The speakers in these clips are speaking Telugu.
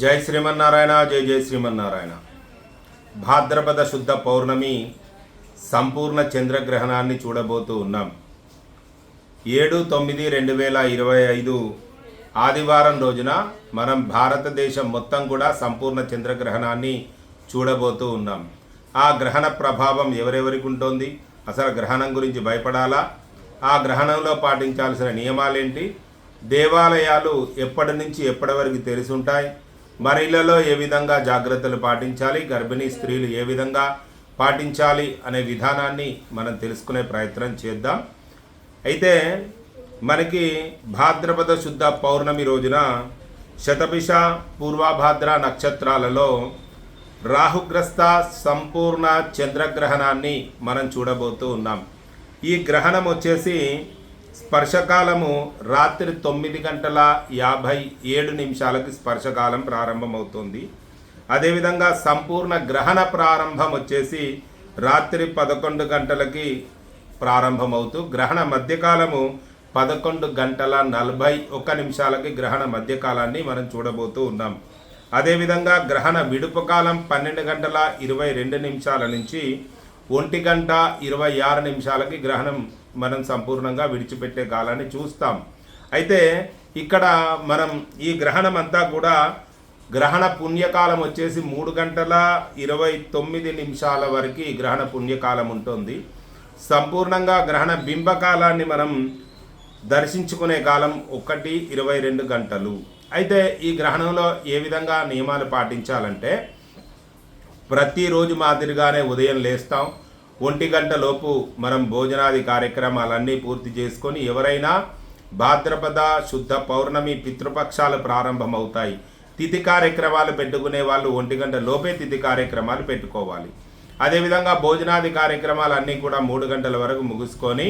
జై శ్రీమన్నారాయణ జై జై శ్రీమన్నారాయణ. భాద్రపద శుద్ధ పౌర్ణమి సంపూర్ణ చంద్రగ్రహణాన్ని చూడబోతూ ఉన్నాం. ఏడు తొమ్మిది రెండు వేల ఇరవై ఐదు ఆదివారం రోజున మనం భారతదేశం మొత్తం కూడా సంపూర్ణ చంద్రగ్రహణాన్ని చూడబోతూ ఉన్నాం. ఆ గ్రహణ ప్రభావం ఎవరెవరికి ఉంటుంది? అసలు గ్రహణం గురించి భయపడాలా? ఆ గ్రహణంలో పాటించాల్సిన నియమాలేంటి? దేవాలయాలు ఎప్పటి నుంచి ఎప్పటి వరకు తెరిసి ఉంటాయి? మహిళలో ఏ విధంగా జాగ్రత్తలు పాటించాలి? గర్భిణీ స్త్రీలు ఏ విధంగా పాటించాలి? అనే విధానాన్ని మనం తెలుసుకునే ప్రయత్నం చేద్దాం. అయితే మనకి భాద్రపద శుద్ధ పౌర్ణమి రోజున శతభిష పూర్వభాద్ర నక్షత్రాలలో రాహుగ్రస్త సంపూర్ణ చంద్రగ్రహణాన్ని మనం చూడబోతూ ఉన్నాం. ఈ గ్రహణం వచ్చేసి స్పర్శకాలము రాత్రి తొమ్మిది గంటల యాభై ఏడు నిమిషాలకి స్పర్శకాలం ప్రారంభమవుతుంది. అదేవిధంగా సంపూర్ణ గ్రహణ ప్రారంభం వచ్చేసి రాత్రి పదకొండు గంటలకి ప్రారంభమవుతూ గ్రహణ మధ్యకాలము పదకొండు గంటల నలభై ఒక్క నిమిషాలకి గ్రహణ మధ్యకాలాన్ని మనం చూడబోతూ ఉన్నాం. అదేవిధంగా గ్రహణ విడుపకాలం పన్నెండు గంటల ఇరవై రెండు నిమిషాల నుంచి ఒంటి గంట ఇరవై ఆరు నిమిషాలకి గ్రహణం మనం సంపూర్ణంగా విడిచిపెట్టే కాలాన్ని చూస్తాం. అయితే ఇక్కడ మనం ఈ గ్రహణం అంతా కూడా గ్రహణ పుణ్యకాలం వచ్చేసి మూడు గంటల ఇరవై తొమ్మిది నిమిషాల వరకు గ్రహణ పుణ్యకాలం ఉంటుంది. సంపూర్ణంగా గ్రహణ బింబకాలాన్ని మనం దర్శించుకునే కాలం ఒకటి ఇరవై రెండు గంటలు. అయితే ఈ గ్రహణంలో ఏ విధంగా నియమాలు పాటించాలంటే ప్రతిరోజు మాదిరిగానే ఉదయం లేస్తాం ఒంటి గంటలోపు మనం భోజనాది కార్యక్రమాలన్నీ పూర్తి చేసుకొని ఎవరైనా భాద్రపద శుద్ధ పౌర్ణమి పితృపక్షాలు ప్రారంభమవుతాయి. తిథి కార్యక్రమాలు పెట్టుకునే వాళ్ళు ఒంటి గంట లోపే తిథి కార్యక్రమాలు పెట్టుకోవాలి. అదేవిధంగా భోజనాది కార్యక్రమాలు అన్నీ కూడా మూడు గంటల వరకు ముగుసుకొని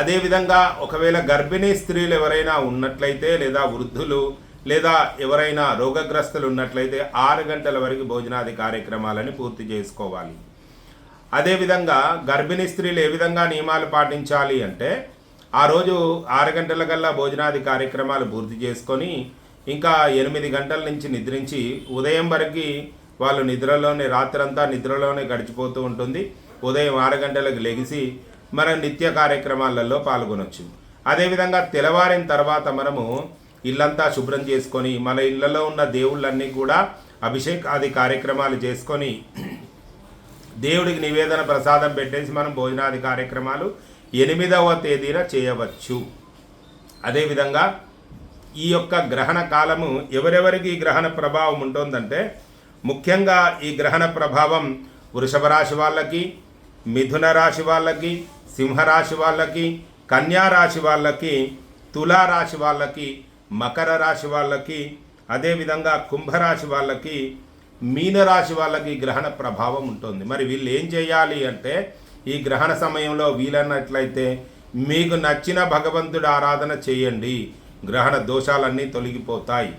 అదేవిధంగా ఒకవేళ గర్భిణీ స్త్రీలు ఎవరైనా ఉన్నట్లయితే లేదా వృద్ధులు లేదా ఎవరైనా రోగగ్రస్తులు ఉన్నట్లయితే ఆరు గంటల వరకు భోజనాది కార్యక్రమాలని పూర్తి చేసుకోవాలి. అదేవిధంగా గర్భిణీ స్త్రీలు ఏ విధంగా నియమాలు పాటించాలి అంటే ఆ రోజు ఆరు గంటల కల్లా భోజనాది కార్యక్రమాలు పూర్తి చేసుకొని ఇంకా ఎనిమిది గంటల నుంచి నిద్రించి ఉదయం వరకు వాళ్ళు నిద్రలోనే రాత్రంతా నిద్రలోనే గడిచిపోతూ ఉంటుంది. ఉదయం ఆరు గంటలకు లెగిసి మన నిత్య కార్యక్రమాలలో పాల్గొనొచ్చు. అదేవిధంగా తెల్లవారిన తర్వాత మనము ఇల్లంతా శుభ్రం చేసుకొని మన ఇళ్ళలో ఉన్న దేవుళ్ళన్నీ కూడా అభిషేక్ ఆది కార్యక్రమాలు చేసుకొని దేవుడికి నివేదన ప్రసాదం పెట్టేసి మనం భోజనాది కార్యక్రమాలు ఎనిమిదవ తేదీన చేయవచ్చు. అదేవిధంగా ఈ యొక్క గ్రహణ కాలము ఎవరెవరికి ఈ గ్రహణ ప్రభావం ఉంటుందంటే ముఖ్యంగా ఈ గ్రహణ ప్రభావం వృషభ రాశి వాళ్ళకి మిథున రాశి వాళ్ళకి సింహరాశి వాళ్ళకి కన్యా రాశి వాళ్ళకి తులారాశి వాళ్ళకి మకర రాశి వాళ్ళకి అదేవిధంగా కుంభరాశి వాళ్ళకి మీనరాశి వాళ్ళకి గ్రహణ ప్రభావం ఉంటుంది. మరి వీళ్ళు ఏం చేయాలి అంటే ఈ గ్రహణ సమయంలో వీలన్నట్లయితే మీకు నచ్చిన భగవంతుడి ఆరాధన చేయండి. గ్రహణ దోషాలన్నీ తొలగిపోతాయి.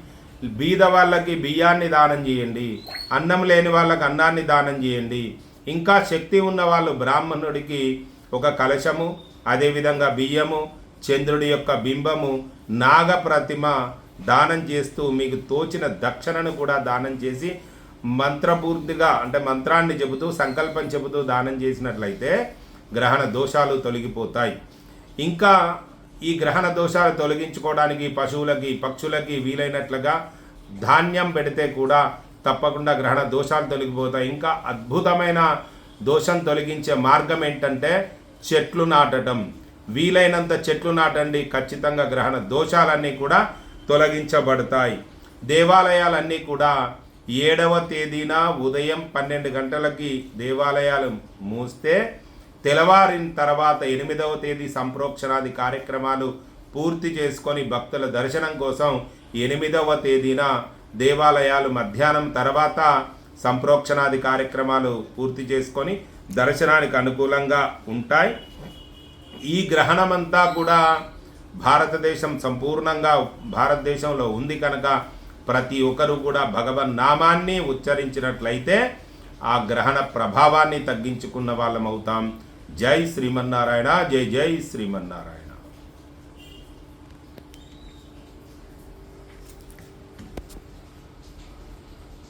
బీద వాళ్ళకి బియ్యాన్ని దానం చేయండి. అన్నం లేని వాళ్ళకి అన్నాన్ని దానం చేయండి. ఇంకా శక్తి ఉన్న వాళ్ళు బ్రాహ్మణుడికి ఒక కలశము అదేవిధంగా బియ్యము చంద్రుడి యొక్క బింబము నాగ ప్రతిమ దానం చేస్తూ మీకు తోచిన దక్షిణను కూడా దానం చేసి మంత్రపూర్తిగా అంటే మంత్రాన్ని చెబుతూ సంకల్పం చెబుతూ దానం చేసినట్లయితే గ్రహణ దోషాలు తొలగిపోతాయి. ఇంకా ఈ గ్రహణ దోషాలు తొలగించుకోవడానికి పశువులకి పక్షులకి వీలైనట్లుగా ధాన్యం పెడితే కూడా తప్పకుండా గ్రహణ దోషాలు తొలగిపోతాయి. ఇంకా అద్భుతమైన దోషం తొలగించే మార్గం ఏంటంటే చెట్లు నాటడం వీలైనంత చెట్లు నాటండి ఖచ్చితంగా గ్రహణ దోషాలన్నీ కూడా తొలగించబడతాయి. దేవాలయాలన్నీ కూడా ఏడవ తేదీన ఉదయం పన్నెండు గంటలకి దేవాలయాలు మూస్తే తెల్లవారిన తర్వాత ఎనిమిదవ తేదీ సంప్రోక్షణాది కార్యక్రమాలు పూర్తి చేసుకొని భక్తుల దర్శనం కోసం ఎనిమిదవ తేదీన దేవాలయాలు మధ్యాహ్నం తర్వాత సంప్రోక్షణాది కార్యక్రమాలు పూర్తి చేసుకొని దర్శనానికి అనుకూలంగా ఉంటాయి. ఈ గ్రహణమంతా కూడా భారతదేశం సంపూర్ణంగా భారతదేశంలో ఉంది కనుక ప్రతి ఒక్కరూ కూడా భగవన్ నామాన్ని ఉచ్చరించినట్లయితే ఆ గ్రహణ ప్రభావాన్ని తగ్గించుకున్న వాళ్ళం అవుతాం జై శ్రీమన్నారాయణ జై జై శ్రీమన్నారాయణ.